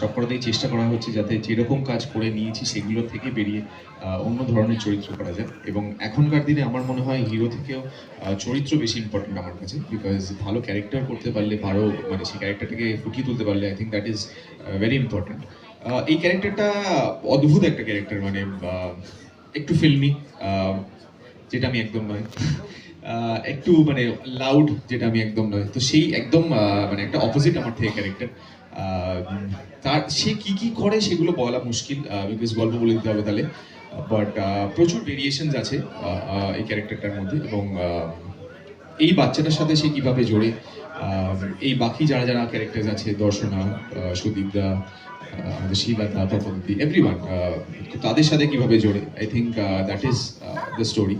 সব কটাতেই চেষ্টা করা হচ্ছে যাতে যেরকম কাজ করে নিয়েছি সেগুলো থেকে বেরিয়ে অন্য ধরনের চরিত্র করা যায় এবং এখনকার দিনে আমার মনে হয় হিরো থেকেও চরিত্র বেশি ইম্পর্টেন্ট আমার কাছে। বিকজ ভালো ক্যারেক্টার করতে পারলে, ভালো মানে সেই ক্যারেক্টারটাকে ফুটিয়ে তুলতে পারলে I think that is very important এই ক্যারেক্টারটা অদ্ভুত একটা ক্যারেক্টার মানে একটু ফিল্মি যেটা আমি একদম নয়। একটু মানে লাউড যেটা আমি একদম নয়। তো সেই একদম মানে একটা অপোজিট আমার থেকে ক্যারেক্টার তার, সে কি কি করে সেগুলো বলা মুশকিল বিকজ গল্প বলে দিতে হবে তাহলে। বাট প্রচুর ভেরিয়েশনস আছে এই ক্যারেক্টারটার মধ্যে এবং এই বাচ্চাটার সাথে সে কীভাবে জোড়ে এই বাকি যারা যারা ক্যারেক্টার আছে, দর্শনা সুদীপদা আমাদের শিলাদা তপন্তি এভরিওয়ান তাদের সাথে কীভাবে জোড়ে I think that is the story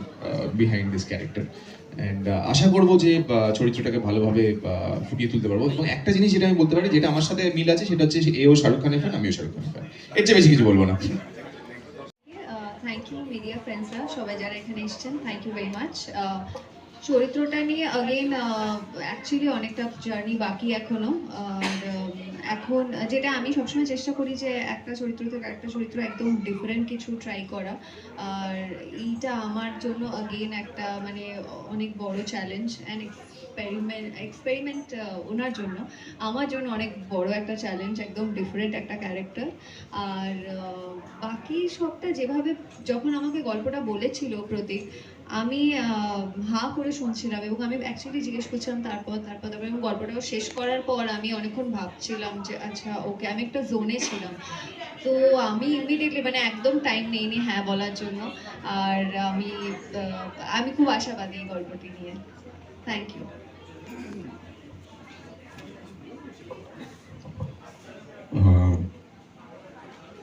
behind this character and আশা করব যে চরিত্রটাকে ভালোভাবে ফুটিয়ে তুলতে পারব। এবং একটা জিনিস যেটা আমি বলতে পারি যেটা আমার সাথে মিল আছে সেটা হচ্ছে এও শাহরুখ খানের ফ্যান আমিও শাহরুখ খানের ফ্যান এর চেয়ে বেশি কিছু বলব না। থ্যাংক ইউ মিডিয়া ফ্রেন্ডসরা সবাই যারা এখানে এসেছেন থ্যাংক ইউ ভেরি মাচ চরিত্রটা নিয়ে অগেন অ্যাকচুয়ালি অনেকটা জার্নি বাকি এখনও। আর উম, এখন যেটা আমি সবসময় চেষ্টা করি যে একটা চরিত্র থেকে একটা চরিত্র একদম ডিফারেন্ট কিছু ট্রাই করা। আর এইটা আমার জন্য অগেন একটা মানে অনেক বড় চ্যালেঞ্জ অ্যান্ড এক্সপেরিমেন্ট এক্সপেরিমেন্ট ওনার জন্য। আমার জন্য অনেক বড় একটা চ্যালেঞ্জ একদম ডিফারেন্ট একটা ক্যারেক্টার আর বাকি সবটা যেভাবে যখন আমাকে গল্পটা বলেছিল প্রতীক আমি হাঁ করে শুনছিলাম এবং আমি অ্যাকচুয়ালি জিজ্ঞেস করছিলাম তারপর তারপর তারপর এবং গল্পটাও শেষ করার পর আমি অনেকক্ষণ ভাবছিলাম যে আচ্ছা ওকে, আমি একটা জোনে ছিলাম। তো আমি ইমিডিয়েটলি মানে একদম টাইম নেইনি হ্যাঁ বলার জন্য। আর আমি আমি খুব আশাবাদী এই গল্পটি নিয়ে। থ্যাংক ইউ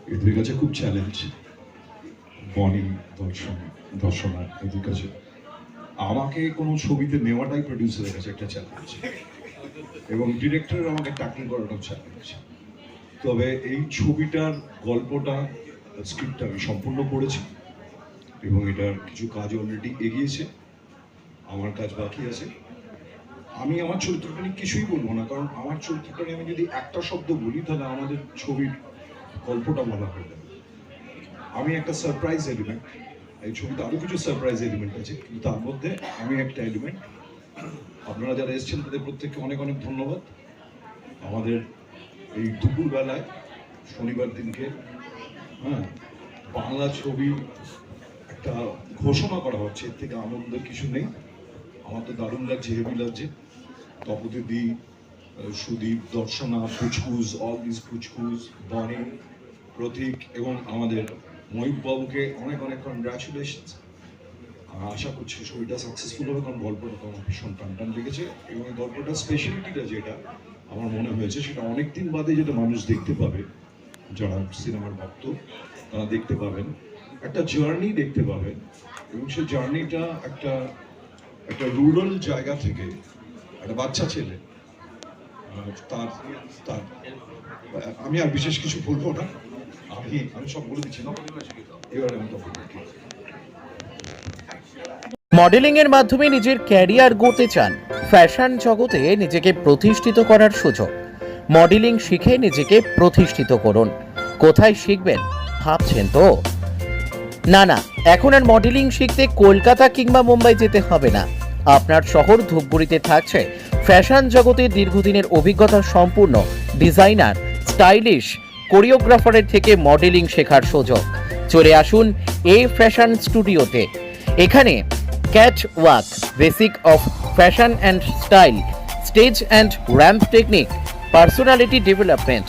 এদের কাছে খুব চ্যালেঞ্জ বনি দর্শন দর্শনা এদের কাছে। আমাকে কোনো ছবিতে নেওয়াটাই প্রডিউসারের কাছে একটা চ্যালেঞ্জ এবং ডিরেক্টরের আমাকে ট্যাকল করাটাও চ্যালেঞ্জ তবে এই ছবিটার গল্পটা স্ক্রিপ্টটা আমি সম্পূর্ণ পড়েছি। এবং এটার কিছু কাজ অলরেডি এগিয়েছে। আমার কাজ বাকি আছে। আমি আমার চরিত্রটা নিয়ে কিছুই বলব না। কারণ আমার চরিত্রটা নিয়ে আমি যদি একটা শব্দ বলি, তাহলে আমাদের ছবির গল্পটা বলা হয়ে যাবে। আমি একটা সারপ্রাইজ এলিমেন্ট এই ছবিতে আরও কিছু সারপ্রাইজ এলিমেন্ট আছে, কিন্তু তার মধ্যে আমি একটা এলিমেন্ট আপনারা যারা এসেছেন তাদের প্রত্যেককে অনেক অনেক ধন্যবাদ। আমাদের এই দুপুর বেলায় শনিবার দিনকে হ্যাঁ বাংলা ছবি একটা ঘোষণা করা হচ্ছে, এর থেকে আনন্দের কিছু নেই। আমার তো দারুণ লাগছে হেভি লাগছে। তপদিদি সুদীপ, দর্শনা পুচকুজ অল দিস পুচকুজ বনি, প্রতীক এবং আমাদের ময়ূক বাবুকে অনেক অনেক কনগ্রাচুলেশন আশা করছি ছবিটা সাকসেসফুল হবে, কারণ গল্পটা তো আমার ভীষণ টান টান লেগেছে। এবং গল্পটার স্পেশালিটিটা যেটা, আমার মনে হয়েছে, সেটা অনেক দিন বাদে যেটা মানুষ দেখতে পাবে, যারা সিনেমার ভক্ত, তারা দেখতে পাবেন। একটা জার্নি দেখতে পাবেন, এবং সেই জার্নিটা একটা একটা রুরাল জায়গা থেকে একটা বাচ্চা ছেলে তার তার, আমি আর বিশেষ কিছু বলব না। আমি আমি সব বলে দিচ্ছি। মডেলিং এর মাধ্যমে নিজের ক্যারিয়ার গড়তে চান, ফ্যাশন জগতে নিজেকে প্রতিষ্ঠিত করার সুযোগ। মডেলিং শিখে নিজেকে প্রতিষ্ঠিত করুন। কোথায় শিখবেন, ভাবছেন তো? না না, এখন আর মডেলিং শিখতে কলকাতা কিংবা মুম্বাই যেতে হবে না। আপনার শহর ধূপগুড়িতে থাকছে। ফ্যাশন জগতে দীর্ঘদিনের অভিজ্ঞতা সম্পূর্ণ। ডিজাইনার, স্টাইলিশ কোরিওগ্রাফারের থেকে মডেলিং শেখার সুযোগ। চলে আসুন এ ফ্যাশন স্টুডিওতে এখানে cat walk basic of fashion and style stage and ramp technique personality development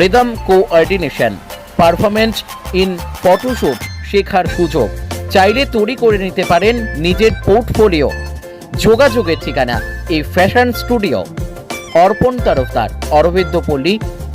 rhythm coordination performance in photoshoot শেখার সুযোগ। চাইলে তৈরি করে নিতে পারেন নিজের পোর্টফোলিও। যোগাযোগের ঠিকানা এই ফ্যাশন স্টুডিও অর্পণ তরফদার অরবিন্দ পল্লী